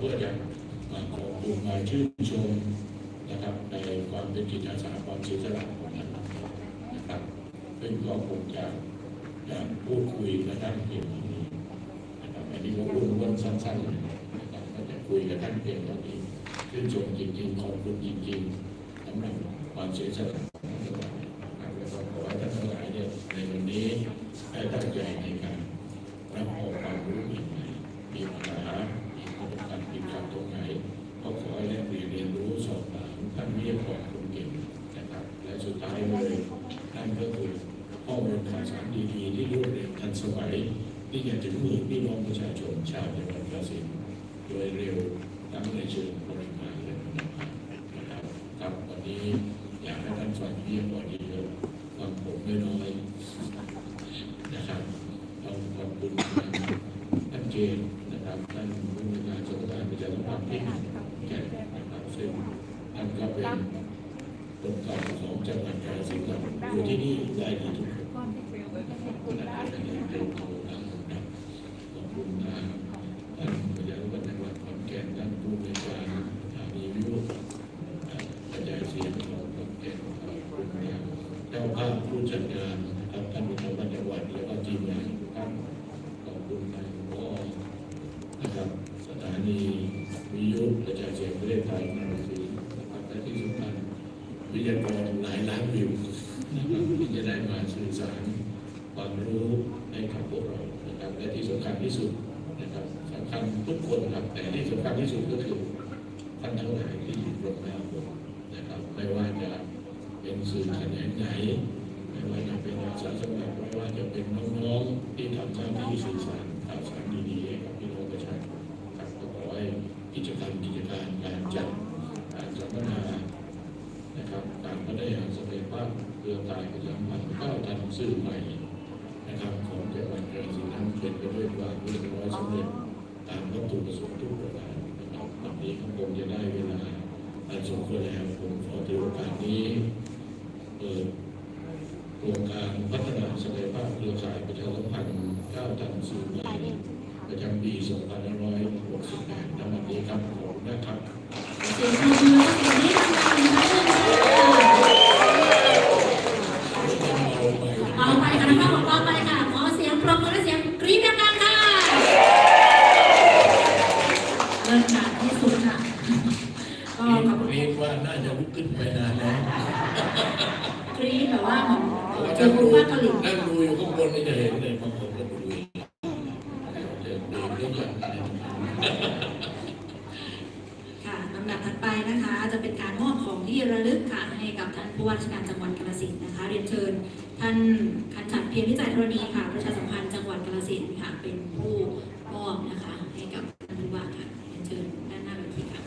เพื่อจะขอบคุณมาชื่นชมนะครับในความเป็นจิตอาสาความเสียสละของท่านนะครับซึ่งก็คงจะจะพูดคุยกับท่านเพียงเท่านี้นะครับอันนี้ก็พูดวนสั้นๆนะครับก็จะคุยกับท่านเพียงเท่านี้ชื่นชมจริงๆขอบคุณจริงๆสำหรับความเสียสละ นสมัยที่จะถึงมือพี่น้องประชาชนชาวจังหวัดกาฬสินธุ์โดยเร็วทั้งในเชิงบริมารและคุณภาพนะครับครับวันนี้อยากให้ท่านฟังเพียากรเยอะๆฟังผมน้อยๆนะครับต้องขอบคุณท่านเจนนะครับท่านผู้บริการสำนักงานประชาสัมพันธ์ที่แก่นะครับซึ่งท่านก็เป็นคนเก่าของจังหวัดกาฬสินธุ์ครับอยู่ที่นี่ได้ดีทุกคนนะครับท่านได้เติบโตตามลำดับขอบคุณนะท่านประชาสัมพันธ์จังหวัดขอนแก่นท่านผู้บริการสถานีวิทยุกระ จายเสียงของขอนแก่นขอบคุณนะเจ้าภาพผู้จัดงานครับท่านผู้ชมจังหวัดแล้วก็ทีมงานทุกท่านขอบคุณนายกนะครับสถานีวิทยุกระจายเสียงประเทศไทยนนทรีนะครับและที่สำคัญวิทยากรหลายล้านวิวนะครับที่จะได้มาสื่อสารความรู้ให้กับพวกเรานะครับและที่สำคัญที่สุดนะครับสำคัญทุกคนครับแต่ที่สำคัญที่สุดก็คือท่านทั้งหลายที่อยู่ตรงหน้าผม นะครับไม่ว่าจะเป็นสื่อแขนงไหนไม่ว่าจะเป็นอาสาสมัครไม่ว่าจะเป็นน้องๆที่ทำหน้าที่สื่อสารข่าวสารดีๆให้กับพี่น้องประชาชนครับก็ขอให้กิจกรรมกิจการการจัดการสัมมนานะครับการพัฒนาศักยภาพเครือข่ายประชาสัมพันธ์ก้าทันสื่อใหม่นะครับของจังหวัดกาฬสินนั้นเป็นไปด้วยความเรียบร้อยสำเร็จตามวัตถุประสงค์ทุกประการนะครับวันนี้ก็คงจะได้เวลา อันสมควรแล้วผมขอถือโอกาสนี้เปิดโครงการพัฒนาศักยภาพเครือข่ายประชาสัมพันธ์ก้าวทันสู่ใหม่ประจำปี2568ณวันนี้ครับขอบคุณนะครับเสียงปรบมือเสียงนี้ดังๆนะคะเบาไปค่ะน้องๆบอกเบาไปค่ะ ขอเสียงปรบมือและเสียงกรี๊ดดังๆค่ะเริ่มจากที่สุดค่ะ ก็ขอบคุณ เรียกว่าน่าจะลุกขึ้นไปนานแล้ว กรี๊ดแบบว่าเหมือน จะดูนั่งดูอยู่ข้างบนนี่จะเห็นเลยบางคนก็ดูอยู่จะดูเรื่องอย่างนี้ค่ะลำดับถัดไปนะคะ จะเป็นการมอบของที่ระลึกค่ะให้กับท่านผู้ว่าราชการจังหวัดกาฬสินธุ์นะคะ เรียนเชิญท่านคันฉัดเพียรวิจัยธรณีค่ะ ประชาสัมพันธ์จังหวัดกาฬสินธุ์ค่ะ เป็นผู้มอบนะคะ ให้กับท่านผู้ว่าค่ะเรียนเชิญด้านหน้าเวทีค่ะ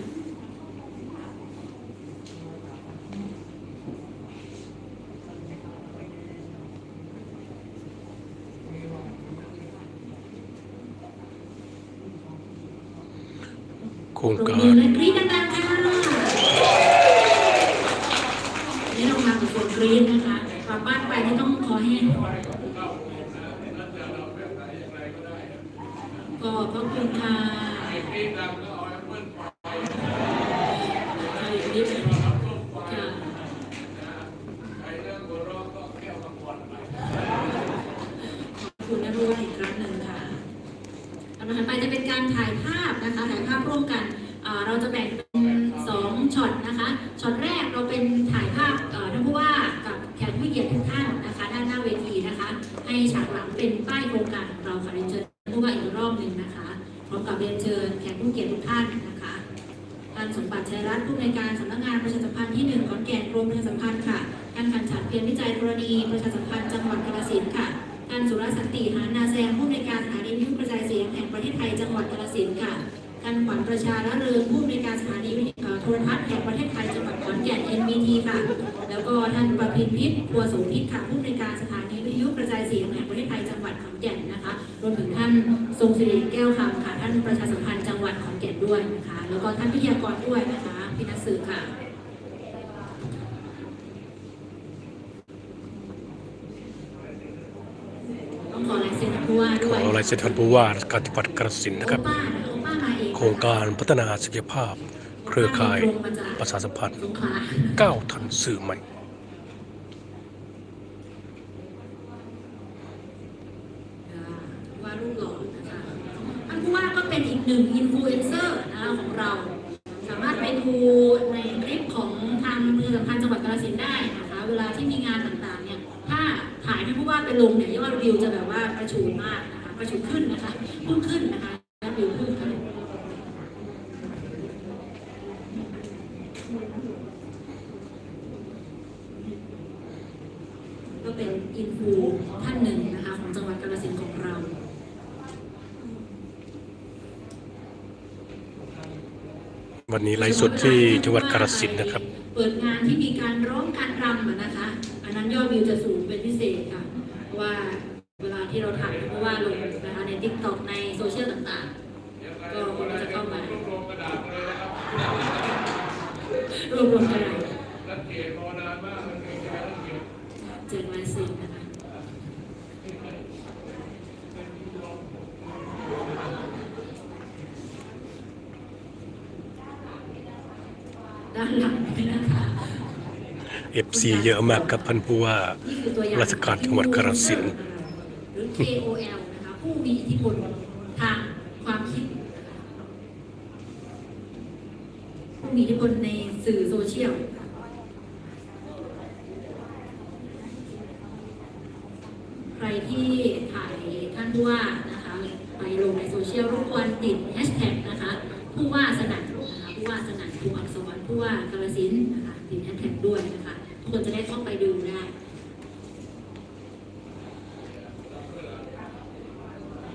โค รงกามือรและกรี๊ดดังๆค่ะนี่ต้องทำกับคนกรีดนะคะกลับบ้านไปนี่ต้องคอแห้งก็ขอบคุณค่ะใช่กรี๊ดค่ะขอบคุณนะรู้ว่าอีกครั้งหนึ่งค่ะ ลำดับถัดไปจะเป็นการถ่ายภาพนะคะ ถ่ายภาพร่วมกันอ่า เราจะแบ่งเป็นสองช็อตนะคะช็อตแรกเราเป็นถ่ายภาพท่านผู้ว่ากับแขกผู้เกียรติทุกท่านนะคะ ด้านหน้าเวทีนะคะ ให้ฉากหลังเป็นป้ายโครงการของเราค่ะเรียนเชิญท่านผู้ว่าอีกรอบหนึ่งนะคะพร้อมกับเรียนเชิญแขกผู้เกียรติทุกท่านนะคะท่านสมบัติชัยรัตน์ผู้อำนวยการสำนักงานประชาสัมพันธ์ที่หนึ่งขอนแก่นกรมประชาสัมพันธ์ค่ะท่านขันฉันเพียรวิจัยธรณีประชาสัมพันธ์จังหวัดกาฬสินธุ์ค่ะท่านสุรสันติหานาแซงผู้อำนวยการสถานีวิทยุกระจายเสียงแห่งประเทศไทยจังหวัดกาฬสินธุ์ค่ะ ท่านขวัญประชาละเริงผู้อำนวยการสถานีวิทยุเอ่อโทรทัศน์แห่งประเทศไทยจังหวัดขอนแก่น NBT ค่ะ แล้วก็ท่านประพินพิษพัวโสพิษค่ะผู้อำนวยการสถานีวิทยุกระจายเสียงแห่งประเทศไทยจังหวัดขอนแก่นนะคะรวมถึงท่านทรงศิริแก้วคำค่ะท่านประชาสัมพันธ์จังหวัดขอนแก่นด้วยนะคะแล้วก็ท่านวิทยากรด้วยนะคะพี่นักสื่อค่ะต้องขอลายเซ็นท่านผู้ว่าขด้วยอลายเซ็นท่านผู้ว่าราชการจังหวัดกาฬสินธุ์นะครับ ครงการพัฒนาศักยภาพ เครือข่ายตรงมาจากประชาสัมพันธ์สงขลาก้าวทันสื่อใหม่ ว่ารูปหล่อนะคะท่านผู้ว่าก็เป็นอีกหนึ่งอินฟลูเอนเซอร์นะคะของเรา สามารถไปดูในคลิปของทางมือสัมพันธ์จังหวัดกาฬสินธุ์ได้นะคะ เวลาที่มีงานต่างๆเนี่ย ถ้าถ่ายท่านผู้ว่าไปลงเนี่ยยอดวิวจะแบบว่ากระฉูดมากนะคะกระฉูดขึ้นนะคะพุ่งขึ้นนะคะยอดวิวพุ่งขึ้น ก็เป็นอินฟูท่านหนึ่งนะคะของจังหวัดกาฬสินธุ์ของเรา วันนี้ไลฟ์สดที่จังหวัดกาฬสินธุ์นะครับ เปิดงานที่มีการร้องการรำอะนะคะ อันนั้นยอดวิวจะสูงเป็นพิเศษค่ะเพราะว่าเวลาที่เราถ่ายเพราะว่าลงนะคะในทิกตอกในโซเชียลต่างๆ ก็คนก็จะเข้ามารวบรวมกระดาษเจ็ดลายเซ็นนะคะ ด้านหลังนี่นะคะ FC เยอะมากกับพันผู้ว่า นี่คือตัวอย่างราชการจังหวัดกาฬสินธุ์ หรือ KOL นะคะผู้มีอิทธิพลทางความคิดนะคะผู้มีอิทธิพลในสื่อโซเชียล ใครที่ถ่ายท่านผู้ว่านะคะไปลงในโซเชียลรบกวนติดแฮชแท็กนะคะผู้ว่าสนั่นนะคะผู้ว่าสนั่นผู้อักษร ผู้ว่ากาลสินนะคะติดแฮชแท็กด้วยนะคะทุกคนจะได้เข้าไปดูได้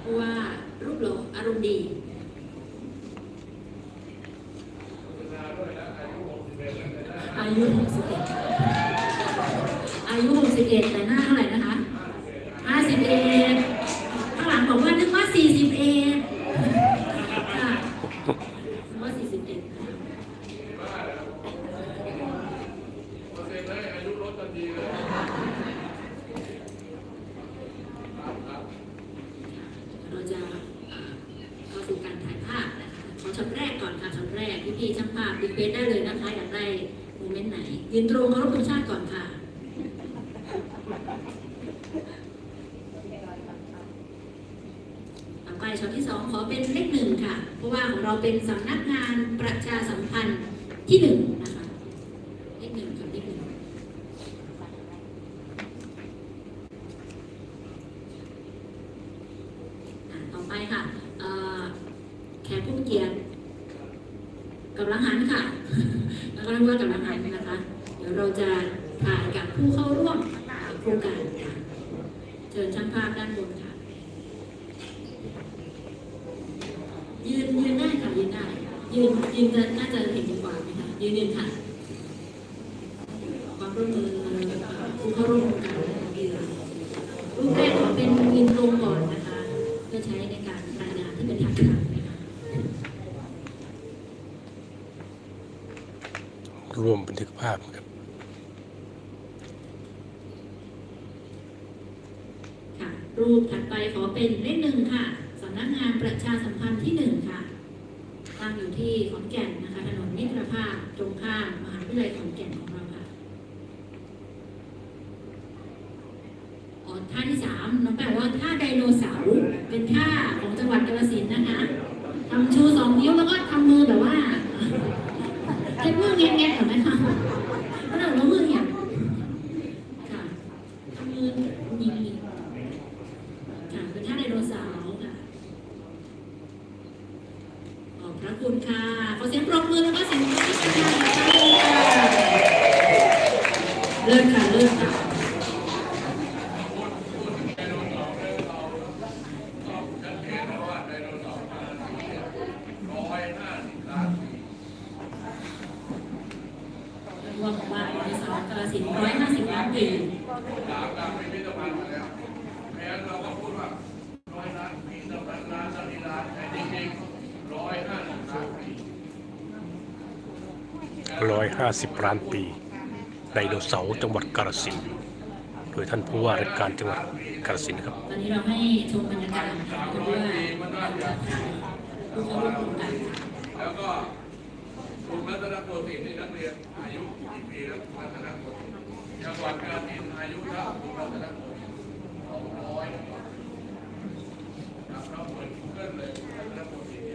ผู้ว่ารูปหล่ออารมณ์ดีอายุ61อายุ61แต่หน้าเท่าไหร่นะคะ51ข้างหลังบอกว่านึกว่า 41ค่ะนึกว่า 41นะคะเราจะเอ่อเข้าสู่การถ่ายภาพนะคะขอช็อตแรกก่อนค่ะช็อตแรกพี่ๆช่างภาพรีเควสได้เลยนะคะ อยากได้โมเมนต์ไหน ยืนตรงเคารพธงชาติก่อนค่ะต่อไปช็อตที่สองขอเป็นเลขหนึ่งค่ะ เพราะว่าของเราเป็นสำนักงานประชาสัมพันธ์ที่หนึ่งนะคะเลขหนึ่งค่ะเลขหนึ่งต่อไปค่ะแขกผู้เกียรติกำลังหันค่ะ แล้วก็เรียกว่ากำลังหันนะคะ ดี๋ยวเราจะถ่ายกับผู้เข้าร่วมโครงการค่ะเชิญช่างภาพด้านบนค่ะ ยืนยืนได้ค่ะยืนได้ยืนยืนจะน่าจะเห็นดีกว่าไหมคะยืนยืนค่ะความร่วมมือผู้เข้าร่วมโครงการยืนรูปแรกขอเป็นยืนตรงก่อนนะคะเพื่อใช้ในการรายงานที่เป็นทางการนะร่วมบันทึกภาพครับ ค่ะ รูปถัดไปขอเป็นเลขหนึ่งค่ะสำนักงานประชาสัมพันธ์ที่หนึ่งค่ะตั้งอยู่ที่ขอนแก่นนะคะถนนมิตรภาพตรงข้ามมหาวิทยาลัยขอนแก่นของเราค่ะอ๋อท่าที่สามน้องแปลว่าท่าไดโนเสาร์เป็นท่าของจังหวัดกาฬสินธุ์นะคะทำชูสองนิ้วแล้วก็ทำมือแบบว่าเช็ดมือแงะๆเห็นไหมคะแล้วเรามือเนี่ยค่ะทำมือยิงๆค่ะเป็นท่าไดโนเสาร์ค่ะขอบพระคุณค่ะขอเสียงปรบมือแล้วก็เสียงปรบมือค่ะ เลิศค่ะเลิศค่ะรวมว่าบริษัทกระสินร้อยห้าสิบล้านปี150ล้านปี ไดโนเสาร์จังหวัดกาฬสินธุ์โดยท่านผู้ว่าราชการจังหวัดกาฬสินธุ์ครับตอนนี้เราให้ชมบรรยากาศกันด้วยผู้เข้าร่วมโครงการค่ะก็กลุ่มรัตนโกสินทร์นี่นักเรียนอายุกี่ปีแล้วรัตนโกสินทร์จังหวัดกาฬสินธุ์อายุเท่ากับรัตนโกสินทร์สองร้อยครับเราเหมือนเกินเลยรัตนโกสินทร์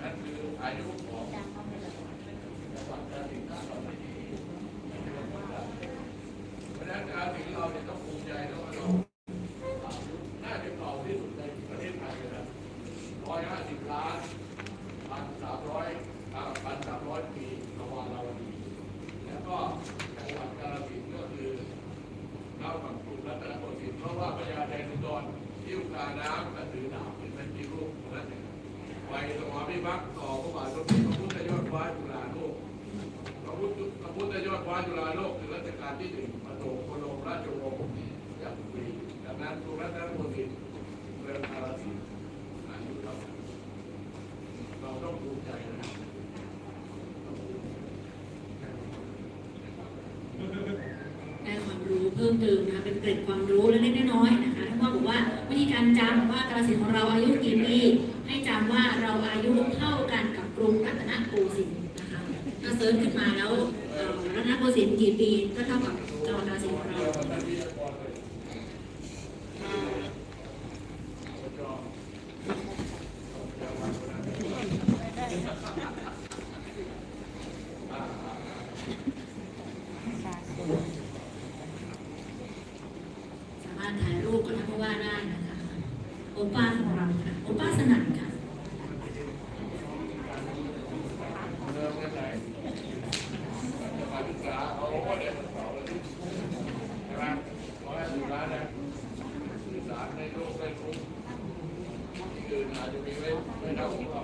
นั่นคืออายุของจังหวัดกาฬสินธุ์ถ้าเราไม่ดีเพราะฉะนั้นกาฬสินธุ์เราเนี่ยต้องภูมิใจนะว่าเราน่าจะเก่าที่สุดในประเทศไทยเลยนะร้อยห้าสิบล้าน พันสามร้อยพันสามร้อยปีระวางเราดีแล้วก็จังหวัดกาฬสินธุ์ก็คือเล่ากับกลุ่มรัตนโกสินทร์เพราะว่าพญาแดนอุด รที่อุกาน้ำกระถือดาบเป็นเป็นที่รูปนั่นเองไปสวามิภักดิ์ต่อพระบาทสมเด็จพระพุทธยอดฟ้าจุฬาโลกพระพุทธพระพุทธยอดฟ้าจุฬาโลกคือรัชกาลที่หนึ่งประโถมพระบรมราชวงศ์อย่างดีดังนั้นทุกรัตนโกสินทร์เมืองกาฬสินธุ์อายุเท่ากัน เราต้องภูมิใจนะ ได้ความรู้ เพิ่มเติมนะคะเป็นเกร็ดความรู้เล็กๆน้อยๆนะคะท่านพ่อบอกว่าวิธีการจำว่ากระสินของเราอายุกี่ปีให้จำว่าเราอายุเท่ากันกับกรุงรัตนโกสินทร์นะคะถ้าเซิร์ชขึ้นมาแล้วรัตนโกสินทร์กี่ปีก็เท่ากับจังหวัดกาฬสินของเรา ท่านวิทยากรเลยจอ สามารถถ่ายรูปกับท่านผู้ว่าได้นะคะโอป้าของเราค่ะโอป้าสนั่นค่ะ เดิมกันไหนจะมาศึกษาเอาว่าเด็กมันเก่าเลยใช่ไหมร้อยสิบล้านนะศึกษาในโลกในกรุงที่อื่นอาจจะมีไม่ไม่เท่าของเรา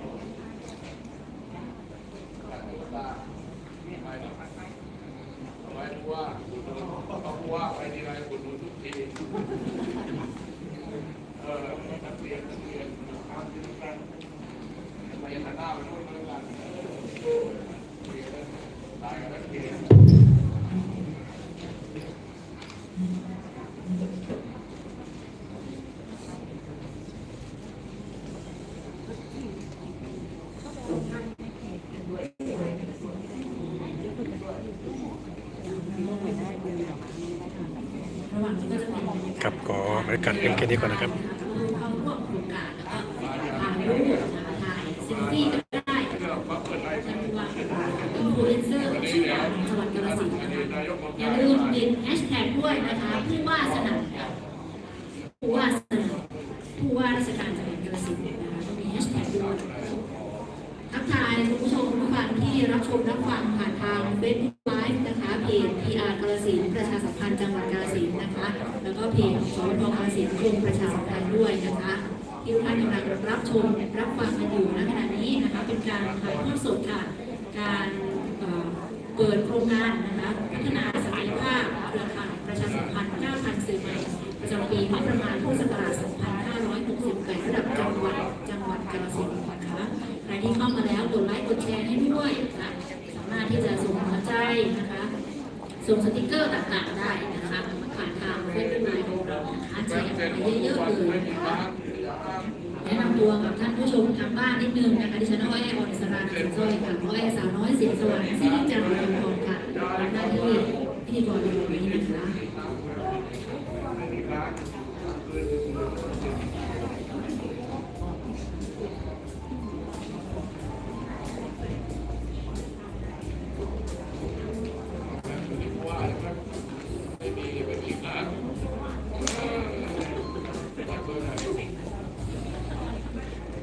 การศึกษาไปนะไปผู้ว่าอุดหนุนเขาผู้ ว่าไปทีไรอุดหนุนทุกที เออนักเรียนนักเรียนทำที่กันไปยันหน้าไปนู่นไปกันเรียนตายกันนักเรียน ระหว่างนี้ก็จะเป็นบรรยากาศ ครั บก็บรรยากาศเป็นแค่นี้ก่อนนะครับเข้าร่วมโครงการแล้วก็ถ่ายรูปนะคะถ่ายเซลฟี่ก็ได้เรื่องมาเปิดไลฟ์ท่านผู้ว่าอินฟลูเอนเซอร์ชื่อดังจังหวัดกาฬสินอย่าลืมติดแฮชแท็กด้วยนะคะผู้ว่าสนั่นค่ะผู้ว่าสนั่นผู้ว่าราชการจังหวัดกาฬสินนะคะต้องมีแฮชแท็กด้วยทักทายคุณผู้ชมทุกท่านที่รับชมรับฟังผ่านทางเฟซบุ๊กไลฟ์นะคะเพจ PR กาฬสินประชาสัมพันธ์จังหวัดกาฬสินนะคะ แล้วก็เพจ สัมพันธ์ด้วยนะคะที่ทุกท่านกำลังรับชมรับฟังกันอยู่ณขณะนี้นะคะเป็นการถ่ายทอดสดค่ะการเปิดโครงการนะคะพัฒนาศักยภาพเครือข่ายประชาสัมพันธ์ 9,000 สื่อใหม่ประจำปีงบประมาณพุทธศักราช 2568 ระดับจังหวัดจังหวัดกาฬสินธุ์นะคะใครที่เข้ามาแล้วกดไลค์กดแชร์ให้ด้วยนะคะสามารถที่จะส่งหัวใจนะคะส่งสติกเกอร์ต่างๆได้านิดนึงนะคะดิฉันอ้อยออนสรานันท์สร้อยค่ะอ้อยสาวน้อยเสียงสว่างซิ่งจันทร์ทองค่ะรับหน้าที่พิธีกรในวันนี้นะคะ